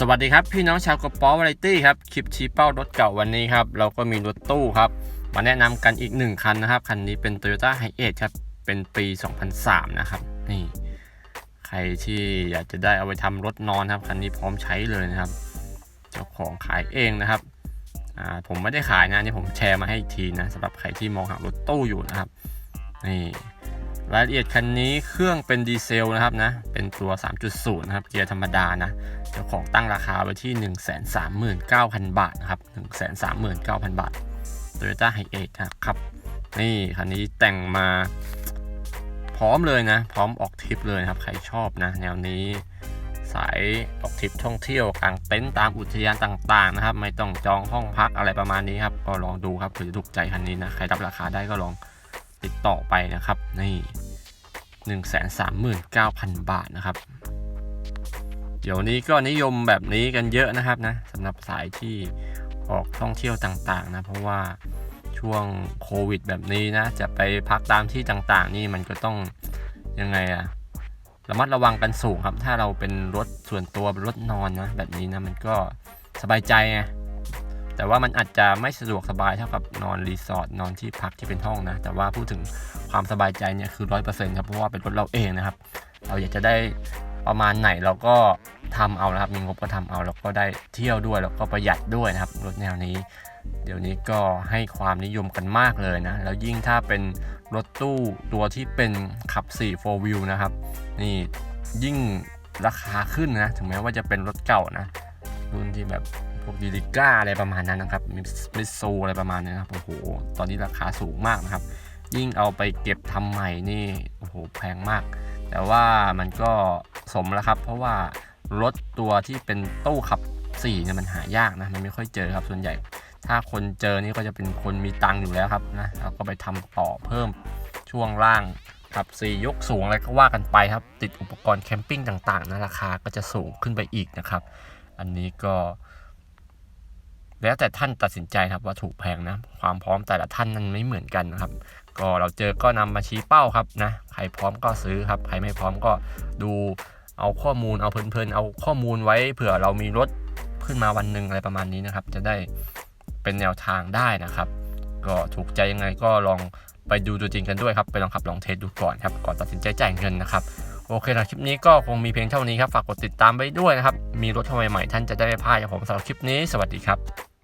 สวัสดีครับ พี่น้องชาวกระป๋อวาไรตี้ครับคลิปชี้เป้ารถเก่าวันนี้ครับเราก็มีรถตู้ครับ มาแนะนำกันอีกหนึ่งคันนะครับ คันนี้เป็น Toyota h i a c e ครับ เป็นปี 2003 นะครับ นี่ ใครที่อยากจะได้เอาไปทำรถนอนครับ คันนี้พร้อมใช้เลยนะครับ เจ้าของขายเองนะครับผมไม่ได้ขายนะนี่ผมแชร์มาให้อีกทีนะสำหรับใครที่มองหารถตู้อยู่นะครับนี่ รายละเอียดคันนี้เครื่องเป็นดีเซลนะครับนะ เป็นตัว 3.0 นะครับ เกียร์ธรรมดานะ เจ้าของตั้งราคาไว้ที่ 139,000 บาทนะครับ 139,000 บาท Toyota h i a c e นะครับ นี่คันนี้แต่งมาพร้อมเลยนะ พร้อมออกทริปเลยครับ ใครชอบนะ แนวนี้สายออกทริปท่องเที่ยวกลางเต็นท์ตามอุทยานต่างๆนะครับ ไม่ต้องจองห้องพักอะไรประมาณนี้ครับ ก็ลองดูครับเผื่อถูกใจคันนี้นะ ใครรับราคาได้ก็ลอง ติดต่อไปนะครับนี่139,000บาทนะครับ เดี๋ยวนี้ก็นิยมแบบนี้กันเยอะนะครับนะสำหรับสายที่ออกท่องเที่ยวต่างๆนะเพราะว่าช่วงโควิดแบบนี้นะจะไปพักตามที่ต่างๆ นี่มันก็ต้องยังไงอะระมัดระวังกันสูงครับ ถ้าเราเป็นรถส่วนตัวเป็นรถนอนนะแบบนี้นะมันก็สบายใจไง แต่ว่ามันอาจจะไม่สะดวกสบายเท่ากับนอนรีสอร์ทนอนที่พักที่เป็นห้องนะ แต่ว่าพูดถึงความสบายใจเนี่ยคือร้อยเปอร์เซ็นต์ครับเพราะว่าเป็นรถเราเองนะครับ เราอยากจะได้ประมาณไหนเราก็ทำเอานะครับมีงบก็ทำเอาแล้วก็ได้เที่ยวด้วยแล้วก็ประหยัดด้วยนะครับรถแนวนี้ เดี๋ยวนี้ก็ให้ความนิยมกันมากเลยนะ แล้วยิ่งถ้าเป็นรถตู้ตัวที่เป็นขับ4 4 wheel นะครับ นี่ยิ่งราคาขึ้นนะ ถึงแม้ว่าจะเป็นรถเก่านะ รุ่นที่แบบ พวกดีลิก้าอะไรประมาณนั้นนะครับมิมิสซูอะไรประมาณนี้นะครับโอ้โหตอนนี้ราคาสูงมากนะครับ ยิ่งเอาไปเก็บทำใหม่นี่โอ้โหแพงมาก แต่ว่ามันก็สมแล้วครับ เพราะว่ารถตัวที่เป็นตู้ขับ4เนี่ยมันหายากนะมันไม่ค่อยเจอครับส่วนใหญ่ ถ้าคนเจอนี่ก็จะเป็นคนมีตังค์อยู่แล้วครับนะเราก็ไปทำต่อเพิ่มช่วงล่างขับ4ยกสูงอะไรก็ว่ากันไปครับ ติดอุปกรณ์แคมปิ้งต่างๆนะราคาก็จะสูงขึ้นไปอีกนะครับ อันนี้ก็ แล้วแต่ท่านตัดสินใจครับว่าถูกแพงนะ ความพร้อมแต่ละท่านนั้นไม่เหมือนกันนะครับ ก็เราเจอก็นำมาชี้เป้าครับนะใครพร้อมก็ซื้อครับ ใครไม่พร้อมก็ดูเอาข้อมูลเอาเพลินๆเอาข้อมูลไว้เผื่อเรามีรถขึ้นมาวันหนึ่งอะไรประมาณนี้นะครับ จะได้เป็นแนวทางได้นะครับ ก็ถูกใจยังไงก็ลองไปดูตัวจริงกันด้วยครับ ไปลองขับลองเทสดูก่อนครับ ก่อนตัดสินใจจ่ายเงินนะครับ โอเคนะคลิปนี้ก็คงมีเพียงเท่านี้ครับ ฝากกดติดตามไปด้วยนะครับ มีรถเข้ามาใหม่ๆท่านจะได้ไม่พลาดจากผมสำหรับคลิปนี้ สวัสดีครับ